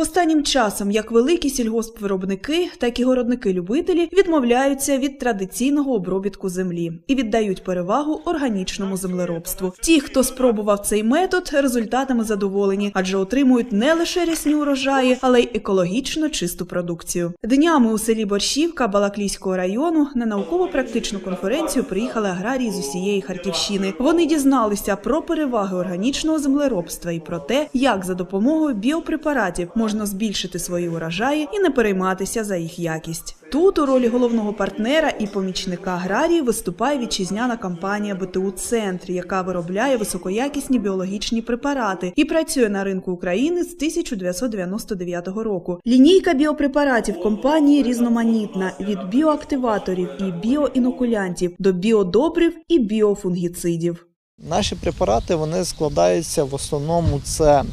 Останнім часом як великі сільгоспвиробники, так і городники-любителі відмовляються від традиційного обробітку землі і віддають перевагу органічному землеробству. Ті, хто спробував цей метод, результатами задоволені, адже отримують не лише рясні урожаї, але й екологічно чисту продукцію. Днями у селі Борщівка Балаклійського району на науково-практичну конференцію приїхали аграрії з усієї Харківщини. Вони дізналися про переваги органічного землеробства і про те, як за допомогою біопрепаратів можна збільшити свої урожаї і не перейматися за їх якість. Тут у ролі головного партнера і помічника аграрії виступає вітчизняна компанія БТУ Центр, яка виробляє високоякісні біологічні препарати і працює на ринку України з 1999 року. Лінійка біопрепаратів компанії різноманітна від біоактиваторів і біоінокулянтів до біодобрив і біофунгіцидів. Наші препарати вони складаються в основному це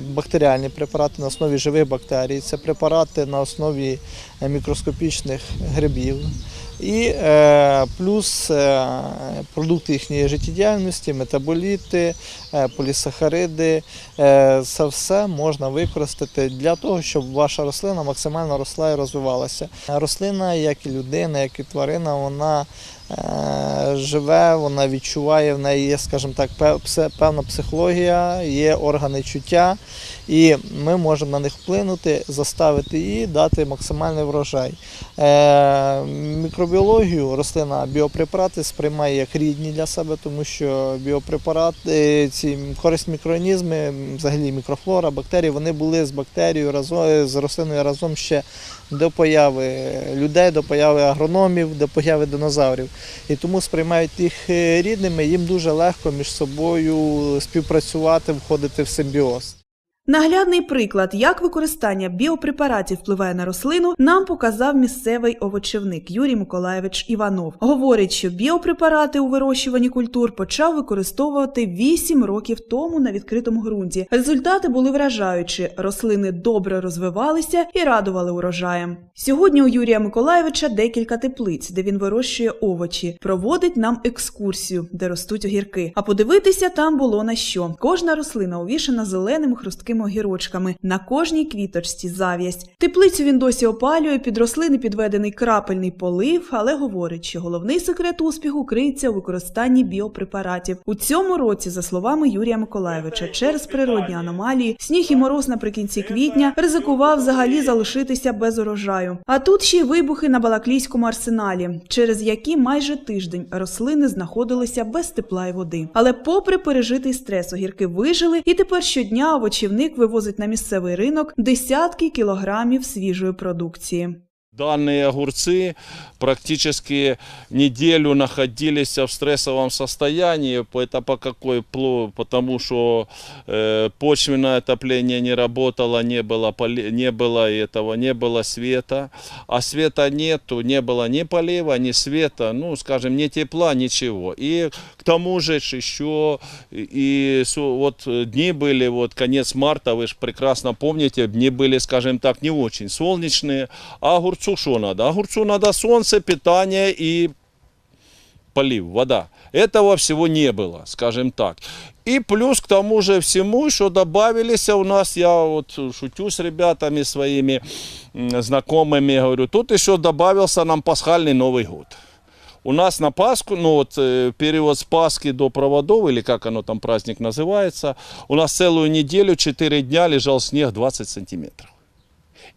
бактеріальні препарати на основі живих бактерій, це препарати на основі е, мікроскопічних грибів. І е, плюс е, продукти їхньої життєдіяльності, метаболіти, е, полісахариди. Е, це все можна використати для того, щоб ваша рослина максимально росла і розвивалася. Рослина, як і людина, як і тварина, вона е, живе, вона відчуває, в неї є, скажімо так, певна психологія, є органи чуття, і ми можемо на них вплинути, заставити її дати максимальний врожай. Е, мікробіологію рослина біопрепарати сприймає як рідні для себе, тому що біопрепарати, ці корисні мікроорганізми, взагалі мікрофлора, бактерії, вони були з бактерією разом з рослиною разом ще до появи людей, до появи агрономів, до появи динозаврів. І тому сприймають їх е, рідними, їм дуже легко між собою співпрацювати, входити в симбіоз. Наглядний приклад, як використання біопрепаратів впливає на рослину, нам показав місцевий овочівник Юрій Миколаєвич Іванов. Говорить, що біопрепарати у вирощуванні культур почав використовувати 8 років тому на відкритому ґрунті. Результати були вражаючі. Рослини добре розвивалися і радували урожаєм. Сьогодні у Юрія Миколаєвича декілька теплиць, де він вирощує овочі. Проводить нам екскурсію, де ростуть огірки. А подивитися там було на що. Кожна рослина увішана зеленими хрусткими огірочками. На кожній квіточці зав'ясть. Теплицю він досі опалює, під рослини підведений крапельний полив, але говорить, що головний секрет успіху криється у використанні біопрепаратів. У цьому році, за словами Юрія Миколаєвича, через природні аномалії, сніг і мороз наприкінці квітня ризикував взагалі залишитися без урожаю. А тут ще й вибухи на Балаклійському арсеналі, через які майже тиждень рослини знаходилися без тепла і води. Але, попри пережитий стрес, огірки вижили, і тепер щодня овочівник вивозить на місцевий ринок десятки кілограмів свіжої продукції. Данные огурцы практически неделю находились в стрессовом состоянии. Это по какой пло? Потому что э, почвенное отопление не работало, не было, поле- не было этого, не было света. А света нету, не было ни полива, ни света, ну, скажем, ни тепла, ничего. И к тому же еще и вот дни были, вот конец марта, вы же прекрасно помните, дни были, скажем так, не очень солнечные. А огурцу что надо? Огурцу надо солнце, питание и полив, вода. Этого всего не было, скажем так. И плюс к тому же всему, что добавились у нас, я вот шутю с ребятами своими знакомыми, говорю, тут еще добавился нам пасхальный Новый год. У нас на Пасху, ну вот э, период с Пасхи до проводов, или как оно там праздник называется, у нас целую неделю, 4 дня лежал снег 20 сантиметров.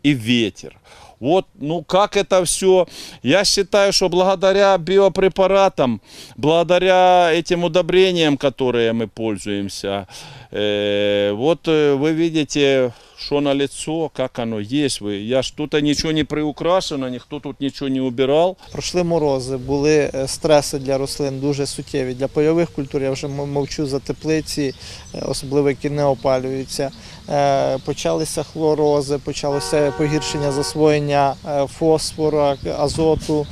И ветер. Вот, ну как это все? Я считаю, что благодаря биопрепаратам, благодаря этим удобрениям, которые мы пользуемся, э, вот э, вы видите, что на лицо, как оно есть. Вы, я ж тут ничего не приукрашено, никто тут ничего не убирал. Пройшли морози, були е, стреси для рослин дуже суттєві. Для польових культур я вже мовчу за теплиці, е, особливо які не опалюються. Е, Почалися хлорози, почалося погіршення засвоєння фосфору, азоту.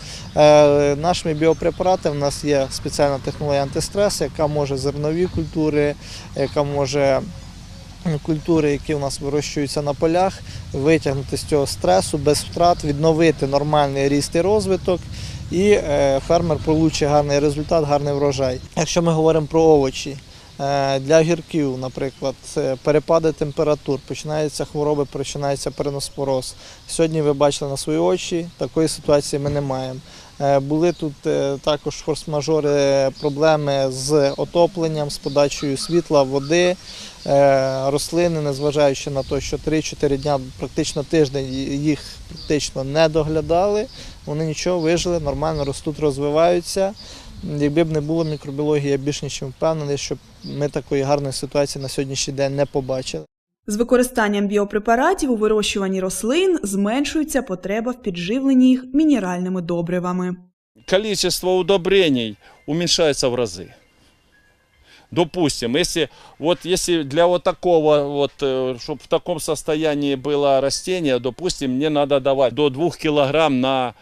Нашими біопрепаратами в нас є спеціальна технологія антистрес, яка може зернові культури, яка може культури, які у нас вирощуються на полях, витягнути з цього стресу без втрат, відновити нормальний ріст і розвиток, і е, фермер получить гарний результат, гарний врожай. Якщо ми говоримо про овочі, Для огірків, наприклад, це перепади температур, починаються хвороби, починається переноспороз. Сьогодні ви бачили на свої очі, такої ситуації ми не маємо. Е, Були тут е, також форс-мажори проблеми з отопленням, з подачею світла, води. Е, Рослини, незважаючи на те, що 3-4 дня, практично тиждень їх практично не доглядали, вони нічого вижили, нормально ростуть, розвиваються. Якби б не було мікробіології, я більш ніж впевнений, що ми такої гарної ситуації на сьогоднішній день не побачили. З використанням біопрепаратів у вирощуванні рослин зменшується потреба в підживленні їх мінеральними добривами. количество удобрений уменьшается в разы. Допустим, если вот если для вот такого вот, чтобы в таком состоянии было растение, допустим, мне надо давать до 2 килограмм на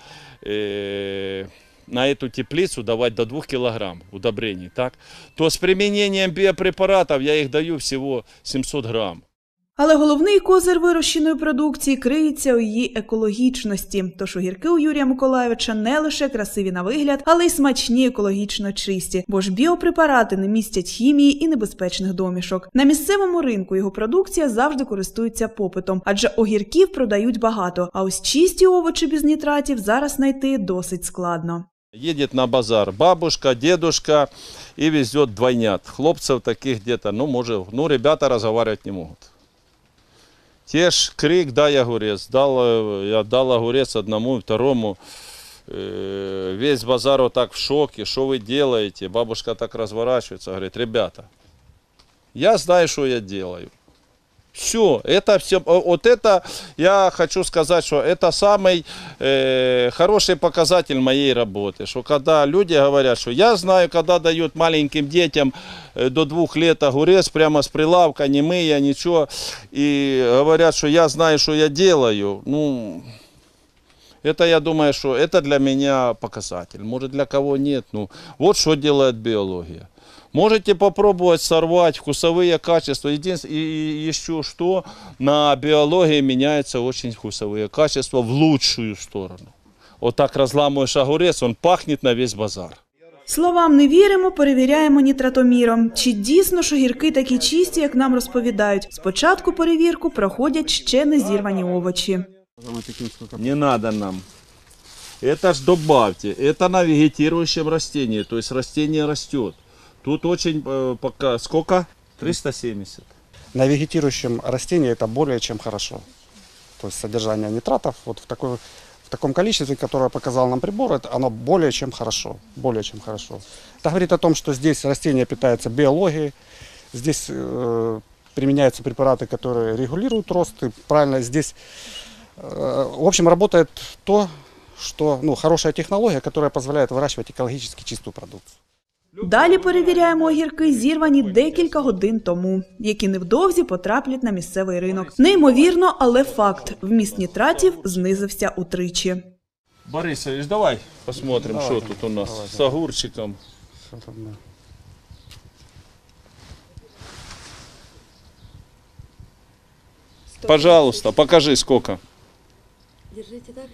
э, на эту теплицу давать до 2 килограмм удобрений, так? То с применением биопрепаратов я их даю всего 700 грамм. Але головний козир вирощеної продукції криється у її екологічності. Тож огірки у Юрія Миколайовича не лише красиві на вигляд, але й смачні екологічно чисті, бо ж біопрепарати не містять хімії і небезпечних домішок. На місцевому ринку його продукція завжди користується попитом, адже огірків продають багато. А ось чисті овочі без нітратів зараз знайти досить складно. Едет на базар бабушка, дедушка и везет двойнят. Хлопцев таких где-то, ну, может, ну, ребята разговаривать не могут. Те ж крик, дай огурец. Дал, э, я дал огурец одному, второму. Э, Весь базар вот так в шоке. Что вы делаете? Бабушка так разворачивается, говорит, ребята, я знаю, что я делаю. Все, это все, вот это я хочу сказать, что это самый э, хороший показатель моей работы, что когда люди говорят, что я знаю, когда дают маленьким детям э, до двух лет огурец прямо с прилавка, не мыя, ничего, и говорят, что я знаю, что я делаю, ну, это я думаю, что это для меня показатель, может для кого нет, ну, вот что делает биология. Можете попробовать сорвать вкусовые качества. Единственное, и еще что, на биологии меняются очень вкусовые качества в лучшую сторону. Вот так разламываешь огурец, он пахнет на весь базар. Словам не віримо, перевіряємо нітратоміром. Чи дійсно ж огірки такі чисті, як нам розповідають? Спочатку перевірку проходять ще не зірвані овочі. Не надо нам. Это ж добавьте. Это на вегетирующем растении, то есть растение растет. Тут очень э, пока сколько? 370. На вегетирующем растении это более чем хорошо. То есть содержание нитратов вот в, такой, в таком количестве, которое показал нам прибор, это оно более чем хорошо. Более чем хорошо. Это говорит о том, что здесь растение питается биологией, здесь э, применяются препараты, которые регулируют рост. И правильно здесь, э, в общем, работает то, что, ну, хорошая технология, которая позволяет выращивать экологически чистую продукцию. Далі перевіряємо огірки, зірвані декілька годин тому, які невдовзі потраплять на місцевий ринок. Неймовірно, але факт: вміст нітратів знизився утричі. Борисович, давай посмотрим, Давай, давай, тут у нас давай, с давай. огурчиком. Там. Пожалуйста, покажи сколько Держите так.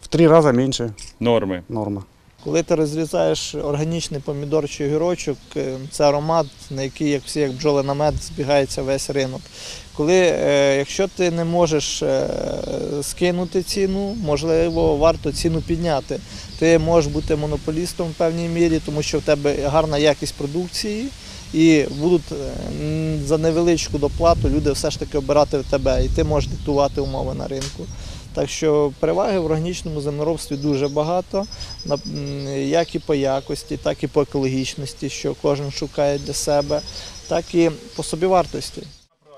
В три раза меньше нормы. норма. Коли ти розрізаєш органічний помідор чи огірочок, е, це аромат, на який, як всі, як бджоли збігається весь ринок. Коли, е, якщо ти не можеш е, скинути ціну, можливо, варто ціну підняти. Ти можеш бути монополістом в певній мірі, тому що в тебе гарна якість продукції. І будуть за невеличку доплату люди все ж таки обирати в тебе, і ти можеш диктувати умови на ринку. Так що переваги в органічному землеробстві дуже багато, як і по якості, так і по екологічності, що кожен шукає для себе, так і по собівартості.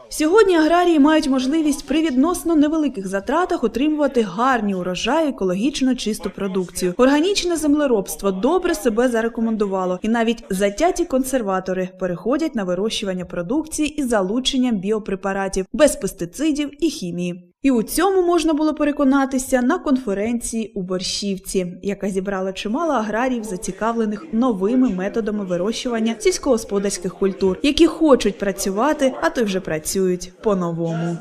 Сьогодні аграрії мають можливість при відносно невеликих затратах отримувати гарні урожаї, екологічно чисту продукцію. Органічне землеробство добре себе зарекомендувало, і навіть затяті консерватори переходять на вирощування продукції із залученням біопрепаратів без пестицидів і хімії. І у цьому можна було переконатися на конференції у Борщівці, яка зібрала чимало аграріїв, зацікавлених новими методами вирощування сільськогосподарських культур, які хочуть працювати, а то й вже працюють по-новому.